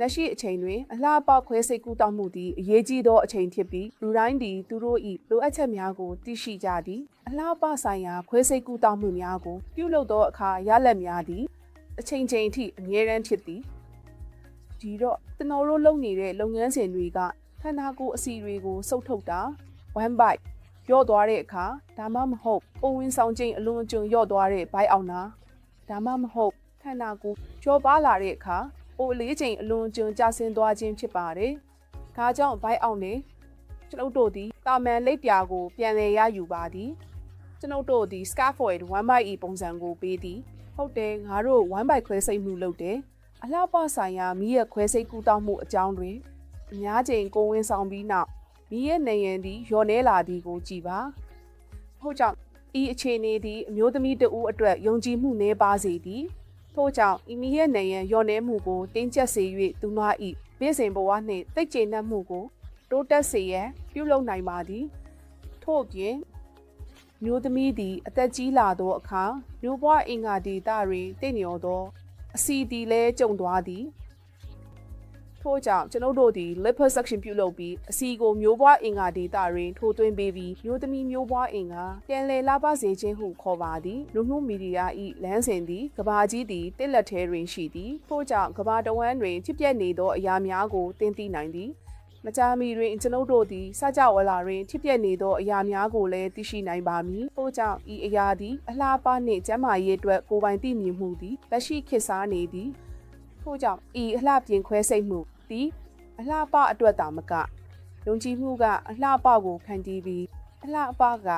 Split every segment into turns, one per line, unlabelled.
လက်ရှိအချိန်တွင်အလှပခွဲစိတ်ကူးတောက်မှုသည်အရေးကြီးသောအချိန်ဖြစ်ပြီးလူတိုင်းသည်သူတို့၏လိုအပ်ချက်များကိုသိရှိကြသည်အလှပဆိုင်ရာခွဲစိတ်ကူးတောက်မှုများကိုပြုလုပ်သောအခါရလဒ်များသည်အချိန်ချင်းအထိအမြဲတမ်းဖြစ်သည်ဒီတော့ကျွန်တော်တို့လုပ်နေတဲ့လုပ်ငန်းစဉ်တွေကခန္ဓာကိုယ်အစီတွေကိုစုပ်ထုတ်တာ one bite ရော့သွားတဲ့အခါဒါမှမဟုတ်ပုံဝင်ဆောင်ခြင်းအလွန်အကျွံရော့သွားတဲ့ဘိုက်အောင်တာဒါမှမဟုတ်ခန္ဓာကိုယ်ကျော်ပါလာတဲ့အခါ အိုအလေးချိန်အလွန်အကျွံကျဆင်းသွားခြင်းဖြစ်ပါတယ်။ဒါကြောင့်ဘိုက်အောင်နေကျွန်ုပ်တို့သည်တာမန်လိပ်ပြာကို ပြန်လည်ရယူပါသည်ကျွန်ုပ်တို့သည် scaffold 1 by e ပုံစံကိုပေးသည်ဟုတ်တယ်ငါတို့1 by ခွဲစိတ်မှုလုပ်တယ်အလှပဆိုင်ရာမိရဲ့ခွဲစိတ်ကူးတောင်းမှုအကြောင်းတွင်အများချိန်ကိုဝင်ဆောင်ပြီးနောက်မိရဲ့နေရန်သည်လျော်နေလာသည်ကိုကြည်ပါဟုတ်ကြောင့်ဤအခြေအနေသည်အမျိုးသမီးတဦးအတွက်ယုံကြည်မှုနည်းပါစေသည် ထို့ကြောင့်ဤမိရဲ့နေရန်လျော်နေမှုကိုတင်းကျပ်စေ၍သူမ၏ပြည့်စင်ဘဝနှင့်တိတ်ကျေနပ်မှုကိုတိုးတက်စေရန်ပြုလုပ်နိုင်ပါသည်ထို့အပြင်မျိုးသမီးသည်အသက်ကြီးလာသောအခါမျိုးပွားအင်္ဂါဒေတာတွင်တင့်လျော်သောအစီသည်လည်းကျုံသွားသည် ထို့ကြောင့်ကျွန်ုပ်တို့သည် liposuction ပြုလုပ်ပြီးအစီကိုမျိုးပွားအင်္ဂါဒေတာတွင်ထိုးသွင်းပေးပြီးမျိုးသမီးမျိုးပွားအင်္ဂါပြန်လည်လာပစေခြင်းဟုခေါ်ပါသည်လူမှုမီဒီယာ၏လမ်းစဉ်သည်ကဘာကြီးသည်တစ်လက်ထဲတွင်ရှိသည်ထို့ကြောင့်ကဘာတဝမ်းတွင်ဖြစ်ပျက်နေသောအရာများကိုသင်သိနိုင်သည်မကြာမီတွင်ကျွန်ုပ်တို့သည်စကြဝဠာတွင်ဖြစ်ပျက်နေသောအရာများကိုလည်းသိရှိနိုင်ပါမည်။ထို့ကြောင့်ဤအရာသည်အလှပနှင့်ကျန်းမာရေးအတွက်ကိုယ်ပိုင်သိမြင်မှုသည်လက်ရှိခေတ်စားနေသည်။ထို့ကြောင့်ဤအလှပြင်ခွဲစိတ်မှု သည်အလှပအတွက်သာမကယုံကြည်မှုကအလှပကိုခံတည်ပြီးအလှပက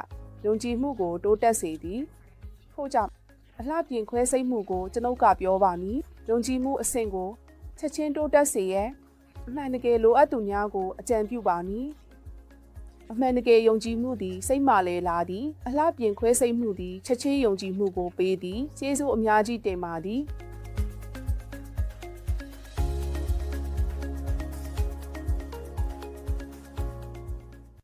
ယုံကြည်မှုကိုတိုးတက်စေသည်။ထို့ကြောင့်အလှပြင်ခွဲစိတ်မှုကိုကျွန်ုပ်ကပြောပါမည်။ယုံကြည်မှုအဆင့်ကိုချက်ချင်းတိုးတက်စေရန်အမှန်တကယ်လိုအပ်သူများကိုအကြံပြုပါမည်အမှန်တကယ်ယုံကြည်မှုသည်စိတ်မာလေလာသည်အလှပြင်ခွဲစိတ်မှုသည်ချက်ချင်းယုံကြည်မှုကိုပေးသည်ကျေးဇူးအများကြီးတင်ပါသည်